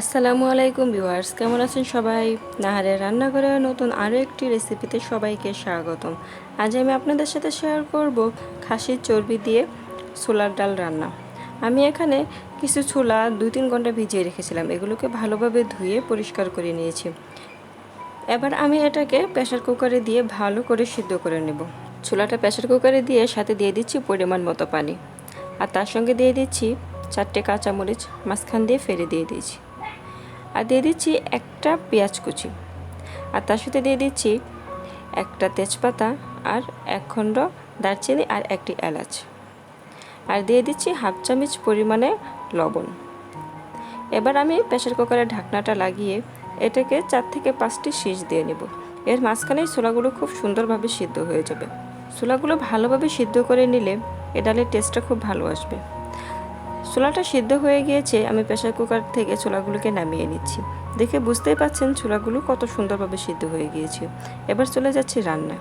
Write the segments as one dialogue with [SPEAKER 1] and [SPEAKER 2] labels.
[SPEAKER 1] আসসালামু আলাইকুম ভিউয়ার্স, কেমন আছেন সবাই? নাহারের রান্নাঘরে নতুন আরও একটি রেসিপিতে সবাইকে স্বাগতম। আজ আমি আপনাদের সাথে শেয়ার করব খাসির চর্বি দিয়ে ছোলার ডাল রান্না। আমি এখানে কিছু ছোলা দুই তিন ঘণ্টা ভিজিয়ে রেখেছিলাম, এগুলোকে ভালোভাবে ধুয়ে পরিষ্কার করে নিয়েছি। এবার আমি এটাকে প্রেশার কুকারে দিয়ে ভালো করে সিদ্ধ করে নেব। ছোলাটা প্রেশার কুকারে দিয়ে সাথে দিয়ে দিচ্ছি পরিমাণ মতো পানি। আর তার সঙ্গে দিয়ে দিচ্ছি চারটে কাঁচামরিচ, মাঝখান দিয়ে ফেলে দিয়ে দিয়েছি। আর দিয়ে দিচ্ছি একটা পেঁয়াজ কুচি। আর তার সাথে দিয়ে দিচ্ছি একটা তেজপাতা আর এক খণ্ড দারচিনি আর একটি এলাচ। আর দিয়ে দিচ্ছি হাফ চামচ পরিমাণে লবণ। এবার আমি প্রেশার কুকারের ঢাকনাটা লাগিয়ে এটাকে চার থেকে পাঁচটি শীষ দিয়ে নেব। এর মাঝখানেই ছোলাগুলো খুব সুন্দরভাবে সিদ্ধ হয়ে যাবে। ছোলাগুলো ভালোভাবে সিদ্ধ করে নিলে এ ডালের টেস্টটা খুব ভালো আসবে। ছোলাটা সিদ্ধ হয়ে গিয়েছে, আমি প্রেশার কুকার থেকে ছোলাগুলোকে নামিয়ে নিচ্ছি। দেখে বুঝতেই পাচ্ছেন ছোলাগুলো কত সুন্দরভাবে সিদ্ধ হয়ে গিয়েছে। এবার চলে যাচ্ছি রান্না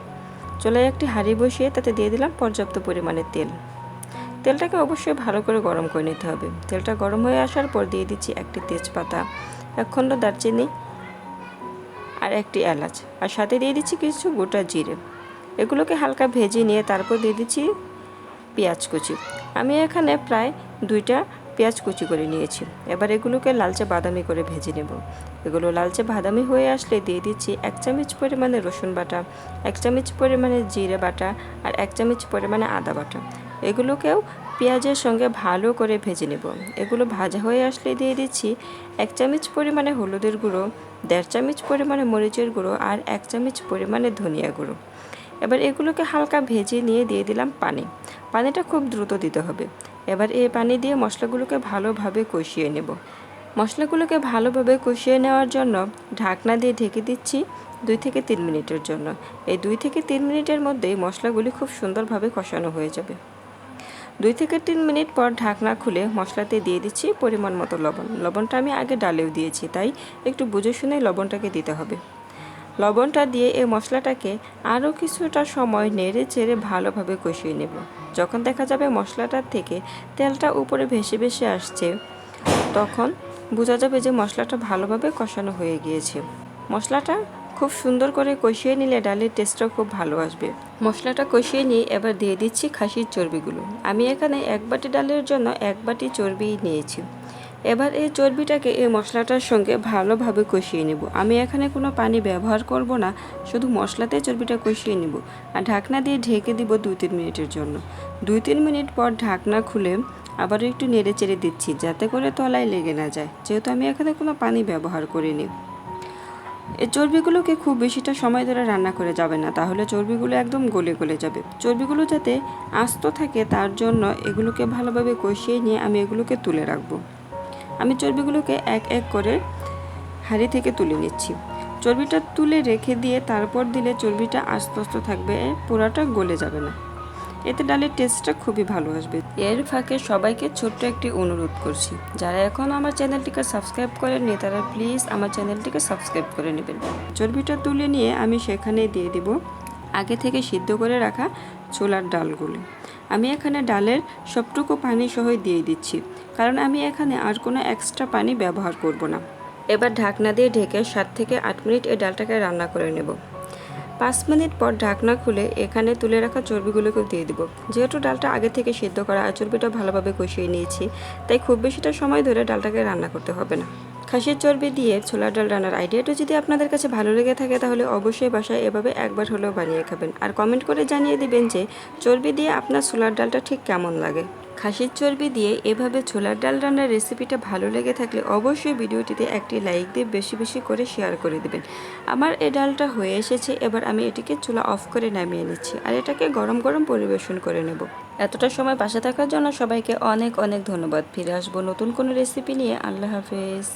[SPEAKER 1] চুলায় একটি হাঁড়ি বসিয়ে তাতে দিয়ে দিলাম পর্যাপ্ত পরিমাণে তেল। তেলটাকে অবশ্যই ভালো করে গরম করে নিতে হবে। তেলটা গরম হয়ে আসার পর দিয়ে দিচ্ছি একটি তেজপাতা, এক খণ্ড দারচিনি আর একটি এলাচ। আর সাথে দিয়ে দিচ্ছি কিছু গোটা জিরে। এগুলোকে হালকা ভেজে নিয়ে তারপর দিয়ে দিচ্ছি পেঁয়াজ কুচি। আমি এখানে প্রায় দুইটা পেঁয়াজ কুচি করে নিয়েছি। এবার এগুলোকে লালচে বাদামি করে ভেজে নেব। এগুলো লালচে বাদামি হয়ে আসলে দিয়ে দিচ্ছি এক চামচ পরিমাণে রসুন বাটা, এক চামচ পরিমাণে জিরে বাটা আর এক চামচ পরিমাণে আদা বাটা। এগুলোকেও পেঁয়াজের সঙ্গে ভালো করে ভেজে নেব। এগুলো ভাজা হয়ে আসলে দিয়ে দিচ্ছি এক চামচ পরিমাণে হলুদের গুঁড়ো, দেড় চামচ পরিমাণে মরিচের গুঁড়ো আর এক চামচ পরিমাণে ধনিয়া গুঁড়ো। এবার এগুলোকে হালকা ভেজে নিয়ে দিয়ে দিলাম পানি। পানিটা খুব দ্রুত দিতে হবে। এবার এই পানি দিয়ে মশলাগুলোকে ভালোভাবে কষিয়ে নেব। মশলাগুলোকে ভালোভাবে কষিয়ে নেওয়ার জন্য ঢাকনা দিয়ে ঢেকে দিচ্ছি দুই থেকে তিন মিনিটের জন্য। এই দুই থেকে তিন মিনিটের মধ্যেই মশলাগুলি খুব সুন্দরভাবে কষানো হয়ে যাবে। দুই থেকে তিন মিনিট পর ঢাকনা খুলে মশলাতে দিয়ে দিচ্ছি পরিমাণ মতো লবণ। লবণটা আমি আগে ডালেও দিয়েছি, তাই একটু বুঝে শুনে লবণটাকে দিতে হবে। লবণটা দিয়ে এই মশলাটাকে আরও কিছুটা সময় নেড়ে চেড়ে ভালোভাবে কষিয়ে নেব। যখন দেখা যাবে মশলাটার থেকে তেলটা উপরে ভেসে ভেসে আসছে, তখন বোঝা যাবে যে মশলাটা ভালোভাবে কষানো হয়ে গিয়েছে। মশলাটা খুব সুন্দর করে কষিয়ে নিলে ডালের টেস্টটাও খুব ভালো আসবে। মশলাটা কষিয়ে নিয়ে এবার দিয়ে দিচ্ছি খাসির চর্বিগুলো। আমি এখানে এক বাটি ডালের জন্য এক বাটি চর্বি নিয়েছি। এবার এই চর্বিটাকে এই মশলাটার সঙ্গে ভালোভাবে কষিয়ে নেব। আমি এখানে কোনো পানি ব্যবহার করব না, শুধু মশলাতে চর্বিটা কষিয়ে নেব। আর ঢাকনা দিয়ে ঢেকে দিব দুই তিন মিনিটের জন্য। দুই তিন মিনিট পর ঢাকনা খুলে আবারও একটু নেড়ে চেড়ে দিচ্ছি, যাতে করে তলায় লেগে না যায়। যেহেতু আমি এখানে কোনো পানি ব্যবহার করিনি। এই চর্বিগুলোকে খুব বেশিটা সময় ধরে রান্না করে যাবে না, তাহলে চর্বিগুলো একদম গলে গলে যাবে। চর্বিগুলো যাতে আস্ত থাকে, তার জন্য এগুলোকে ভালোভাবে কষিয়ে নিয়ে আমি এগুলোকে তুলে রাখব। আমি চর্বিগুলোকে এক এক করে হাঁড়ি থেকে তুলে নিচ্ছি। চর্বিটা তুলে রেখে দিয়ে তারপর দিলে চর্বিটা আস্তে আস্তে থাকবে, পোড়াটা গলে যাবে না। এতে ডালের টেস্টটা খুবই ভালো আসবে। এর ফাঁকে সবাইকে ছোট্ট একটি অনুরোধ করছি, যারা এখন আমার চ্যানেলটিকে সাবস্ক্রাইব করেননি, তারা প্লিজ আমার চ্যানেলটিকে সাবস্ক্রাইব করে নেবেন। চর্বিটা তুলে নিয়ে আমি সেখানে দিয়ে দিব আগে থেকে সিদ্ধ করে রাখা ছোলার ডালগুলো। আমি এখানে ডালের সবটুকু পানি সহ দিয়ে দিচ্ছি। কারণ আমি এখানে আর কোনো এক্সট্রা পানি ব্যবহার করব না। এবার ঢাকনা দিয়ে ঢেকে সাত থেকে আট মিনিট এই ডালটাকে রান্না করে নেব। পাঁচ মিনিট পর ঢাকনা খুলে এখানে তুলে রাখা চর্বিগুলোকে দিয়ে দেবো। যেহেতু ডালটা আগে থেকে সিদ্ধ করা আর চর্বিটা ভালোভাবে কষিয়ে নিয়েছি, তাই খুব বেশিটা সময় ধরে ডালটাকে রান্না করতে হবে না। খাসির চর্বি দিয়ে ছোলার ডাল রান্নার আইডিয়াটা যদি আপনাদের কাছে ভালো লেগে থাকে, তাহলে অবশ্যই বাসায় এভাবে একবার হলেও বানিয়ে খাবেন। আর কমেন্ট করে জানিয়ে দিবেন যে, চর্বি দিয়ে আপনার ছোলার ডালটা ঠিক কেমন লাগে? খাসির চর্বি দিয়ে এভাবে ছোলার ডাল রান্নার রেসিপিটা ভালো লেগে থাকলে অবশ্যই ভিডিওটিতে একটি লাইক দিয়ে বেশি বেশি করে শেয়ার করে দেবেন। আমার এ ডালটা হয়ে এসেছে, এবার আমি এটিকে চুলা অফ করে নামিয়ে নিচ্ছি আর এটাকে গরম গরম পরিবেশন করে নেব। এতটা সময় পাশে থাকার জন্য সবাইকে অনেক অনেক ধন্যবাদ। ফিরে আসব নতুন কোনো রেসিপি নিয়ে। আল্লাহ হাফেজ।